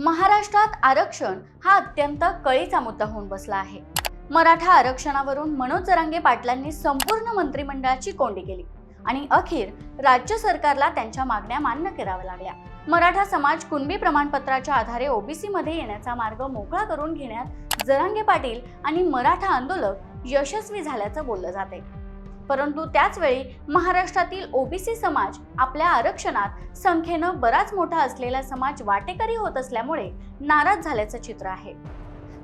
महाराष्ट्रात आरक्षण हा अत्यंत कळीचा मुद्दा होऊन बसला आहे. मराठा आरक्षणावरून मनोज जरांगे पाटलांनी संपूर्ण मंत्रिमंडळाची कोंडी केली आणि अखेर राज्य सरकारला त्यांच्या मागण्या मान्य कराव्या लागल्या. मराठा समाज कुणबी प्रमाणपत्राच्या आधारे ओबीसी मध्ये येण्याचा मार्ग मोकळा करून घेण्यात जरांगे पाटील आणि मराठा आंदोलक यशस्वी झाल्याचं बोललं जाते परंतु त्याचवेळी महाराष्ट्रातील ओबीसी समाज आपल्या आरक्षणात संख्येनं बराच मोठा असलेला समाज वाटेकरी होत असल्यामुळे नाराज झाल्याचं चित्र आहे.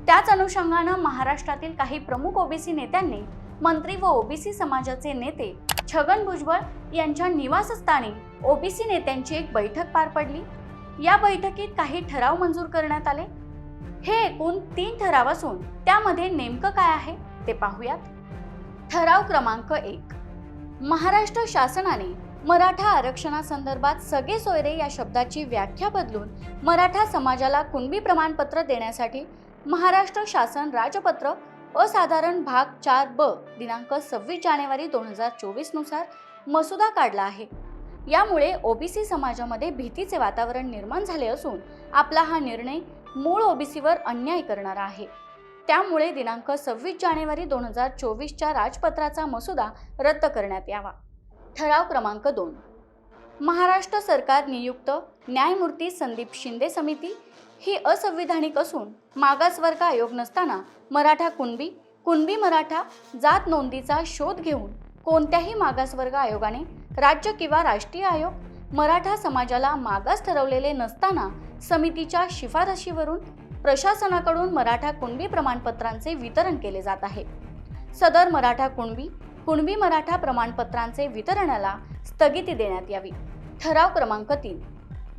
त्याच अनुषंगानं महाराष्ट्रातील काही प्रमुख ओबीसी नेत्यांनी मंत्री व ओबीसी समाजाचे नेते छगन भुजबळ यांच्या निवासस्थानी ओबीसी नेत्यांची एक बैठक पार पडली. या बैठकीत काही ठराव मंजूर करण्यात आले. हे एकूण तीन ठराव असून त्यामध्ये नेमकं काय आहे ते पाहूयात. ठराव क्रमांक एक. महाराष्ट्र शासनाने मराठा आरक्षणासंदर्भात सगळे सोयरे या शब्दाची व्याख्या बदलून मराठा समाजाला कुणबी प्रमाणपत्र देण्यासाठी महाराष्ट्र शासन राजपत्र असाधारण भाग चार ब दिनांक सव्वीस जानेवारी दोन हजार चोवीसनुसार मसुदा काढला आहे. यामुळे ओबीसी समाजामध्ये भीतीचे वातावरण निर्माण झाले असून आपला हा निर्णय मूळ ओबीसीवर अन्याय करणारा आहे. त्यामुळे दिनांक सव्वीस जानेवारी दोन हजार चोवीसच्या राजपत्राचा मसुदा रद्द करण्यात यावा. ठराव क्रमांक दोन. महाराष्ट्र सरकार नियुक्त न्यायमूर्ती संदीप शिंदे समिती ही असंविधानिक असून मागासवर्ग आयोग नसताना मराठा कुणबी कुणबी मराठा जात नोंदीचा शोध घेऊन कोणत्याही मागासवर्ग आयोगाने राज्य किंवा राष्ट्रीय आयोग मराठा समाजाला मागास ठरवलेले नसताना समितीच्या शिफारशीवरून प्रशासनाकडून मराठा कुणबी प्रमाणपत्रांचे वितरण केले जात आहे. सदर मराठा कुणबी कुणबी मराठा प्रमाणपत्रांचे वितरणाला स्थगिती देण्यात यावी. ठराव क्रमांक तीन.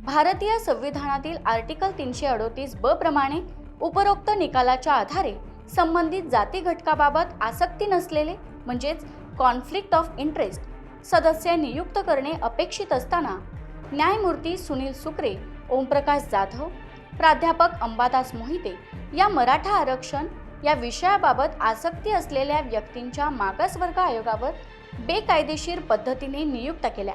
भारतीय संविधानातील आर्टिकल तीनशे अडोतीस ब प्रमाणे उपरोक्त निकालाच्या आधारे संबंधित जाती घटकाबाबत आसक्ती नसलेले म्हणजेच कॉन्फ्लिक्ट ऑफ इंटरेस्ट सदस्य नियुक्त करणे अपेक्षित असताना न्यायमूर्ती सुनील सुक्रे ओमप्रकाश जाधव प्राध्यापक अंबादास मोहिते या मराठा आरक्षण या विषयाबाबत आसक्ती असलेल्या व्यक्तींच्या मागासवर्ग आयोगावर बेकायदेशीर पद्धतीने नियुक्त केल्या.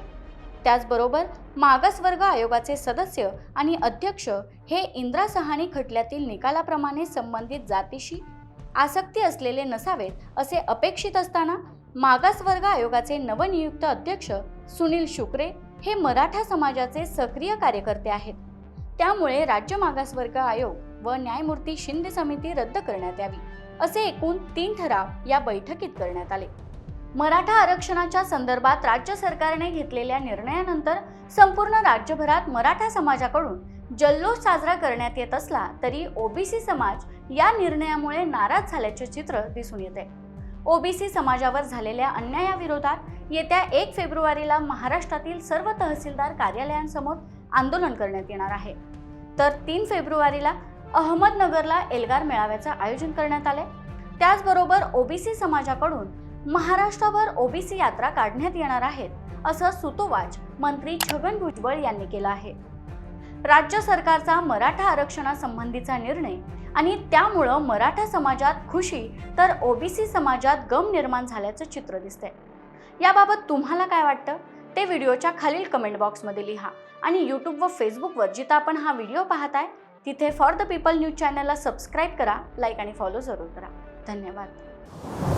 त्याचबरोबर मागासवर्ग आयोगाचे सदस्य आणि अध्यक्ष हे इंद्रा सहानी खटल्यातील निकालाप्रमाणे संबंधित जातीशी आसक्ती असलेले नसावेत असे अपेक्षित असताना मागासवर्ग आयोगाचे नवनियुक्त अध्यक्ष सुनील शुक्रे हे मराठा समाजाचे सक्रिय कार्यकर्ते आहेत. त्यामुळे राज्य मागासवर्ग आयोग व न्यायमूर्ती शिंदे समिती रद्द करण्यात यावी असे एकूण तीन ठराव या बैठकीत करण्यात आले. मराठा आरक्षणाच्या संदर्भात राज्य सरकारने घेतलेल्या निर्णयानंतर संपूर्ण राज्यभरात मराठा समाजाकडून जल्लोष साजरा करण्यात येत असला तरी ओबीसी समाज या निर्णयामुळे नाराज झाल्याचे चित्र दिसून येते. ओबीसी समाजावर झालेल्या अन्यायाविरोधात येत्या एक फेब्रुवारीला महाराष्ट्रातील सर्व तहसीलदार कार्यालयांसमोर आंदोलन करण्यात येणार आहे. तर तीन फेब्रुवारीला अहमदनगरला एल्गार मेळाव्याचं आयोजन करण्यात आले त्याचबरोबर ओबीसी समाजाकडून महाराष्ट्रभर ओबीसी यात्रा काढण्यात येणार आहेत असं सुतोवाच मंत्री छगन भुजबळ यांनी केलं आहे. राज्य सरकारचा मराठा आरक्षणासंबंधीचा निर्णय आणि त्यामुळं मराठा समाजात खुशी तर ओबीसी समाजात गम निर्माण झाल्याचं चित्र दिसतंय. याबाबत तुम्हाला काय वाटतं? ते व्हिडिओच्या खालील कमेंट बॉक्समध्ये लिहा आणि यूट्यूब व फेसबुकवर जिथं आपण हा व्हिडिओ पाहताय तिथे फॉर द पीपल न्यूज चॅनलला सबस्क्राईब करा लाईक आणि फॉलो जरूर करा. धन्यवाद.